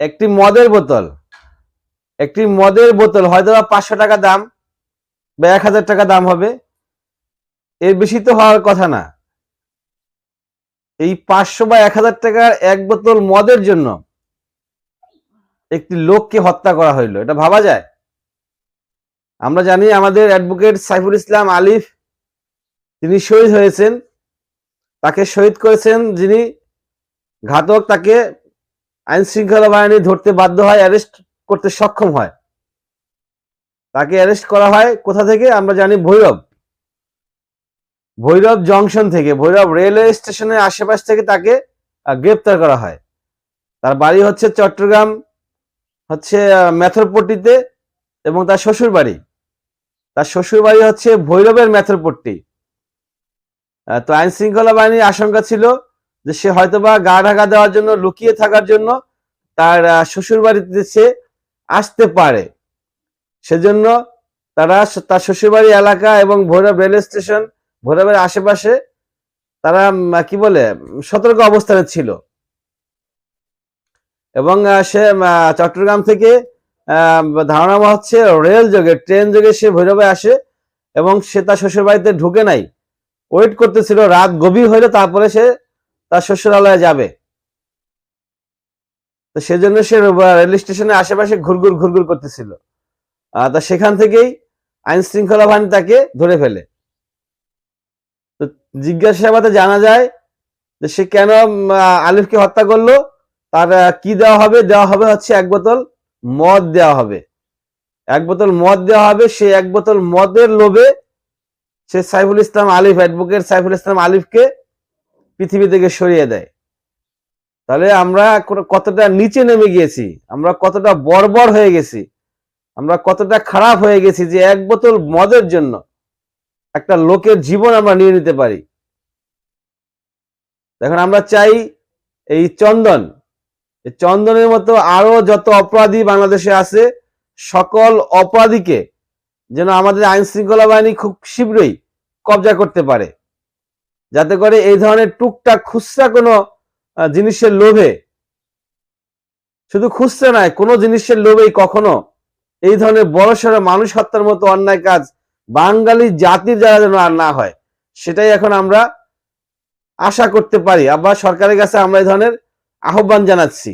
একটি মদের বোতল। একটি মদের বোতল হয়তো বা পাঁচশো টাকা দাম বা এক হাজার টাকা দাম হবে। এর বেশি তো হওয়ার কথা না। এই পাঁচশো বা এক হাজার টাকার এক বোতল মদের জন্য একটি লোককে হত্যা করা হইল। এটা ভাবা যায়? আমরা জানি আমাদের অ্যাডভোকেট সাইফুল ইসলাম আলিফ, তিনি শহীদ হয়েছেন। তাকে শহীদ করেছেন যিনি ঘাতক, তাকে আইন শৃঙ্খলা বাহিনী ধরতে বাধ্য হয় অ্যারেস্ট করতে সক্ষম হয়। তাকে অ্যারেস্ট করা হয় কোথা থেকে? আমরা জানি ভৈরব। ভৈরব জংশন থেকে, ভৈরব রেলওয়ে স্টেশনের আশেপাশ থেকে তাকে গ্রেপ্তার করা হয়। তার বাড়ি হচ্ছে চট্টগ্রাম, হচ্ছে মেথরপট্টিতে এবং তার শ্বশুর বাড়ি। তার শ্বশুর বাড়ি হচ্ছে ভৈরবের মেথরপট্টি। তো আইন শৃঙ্খলা বাহিনীর আশঙ্কা ছিল যে সে হয়তোবা গা ঢাকা দেওয়ার জন্য, লুকিয়ে থাকার জন্য তার শ্বশুর বাড়িতে সে আসতে পারে। সেজন্য তারা তার শ্বশুরবাড়ি এলাকা এবং ভৈরব রেল স্টেশন ভৈরবের আশেপাশে তারা কি বলে, সতর্ক অবস্থানে ছিল। এবং সে চট্টগ্রাম থেকে ধারণা হচ্ছে রেল যোগে, ট্রেন যোগে সে ভৈরবে আসে এবং সে তার শ্বশুর বাড়িতে ঢুকে নাই। ওয়েট করতেছিল, রাত গভীর হইলে তারপরে সে তার শ্বশুরালয়ে যাবে। তো সেজন্য সে রেল স্টেশনের আশেপাশে ঘুরঘুর ঘুরঘুর করতেছিল। তা সেখান থেকেই আইন শৃঙ্খলা বাহিনী তাকে ধরে ফেলে। তো জিজ্ঞাসাবাদে জানা যায় যে সে কেন আলিফকে হত্যা করল, তার কি দেওয়া হবে? দেওয়া হবে হচ্ছে এক বোতল মদ দেওয়া হবে। এক বোতল মদ দেওয়া হবে, সে এক বোতল মদের লোভে সে সাইফুল ইসলাম আলিফ অ্যাডভোকেট সাইফুল ইসলাম আলিফকে পৃথিবী থেকে সরিয়ে দেয়। তাহলে আমরা কতটা নিচে নেমে গিয়েছি, আমরা কতটা বর্বর হয়ে গেছি, আমরা কতটা খারাপ হয়ে গেছি যে এক বোতল মদের জন্য একটা লোকের জীবন আমরা নিয়ে নিতে পারি। এখন আমরা চাই এই চন্দন চন্দনের মতো আরও যত অপরাধী বাংলাদেশে আছে, সকল অপরাধীকে যেন আমাদের আইন শৃঙ্খলা বাহিনী খুব শীঘ্রই কবজা করতে পারে। যাতে করে এই ধরনের টুকটাক খুচরা কোনো জিনিসের লোভে, শুধু খুচরা নয়, কোনো জিনিসের লোভেই কখনো এই ধরনের বড় সড়ো মানুষ হত্যার মতো অন্যায় কাজ বাঙালি জাতির যারা যেন আর না হয়, সেটাই এখন আমরা আশা করতে পারি। আবার সরকারের কাছে আমরা এই ধরনের আহ্বান জানাচ্ছি।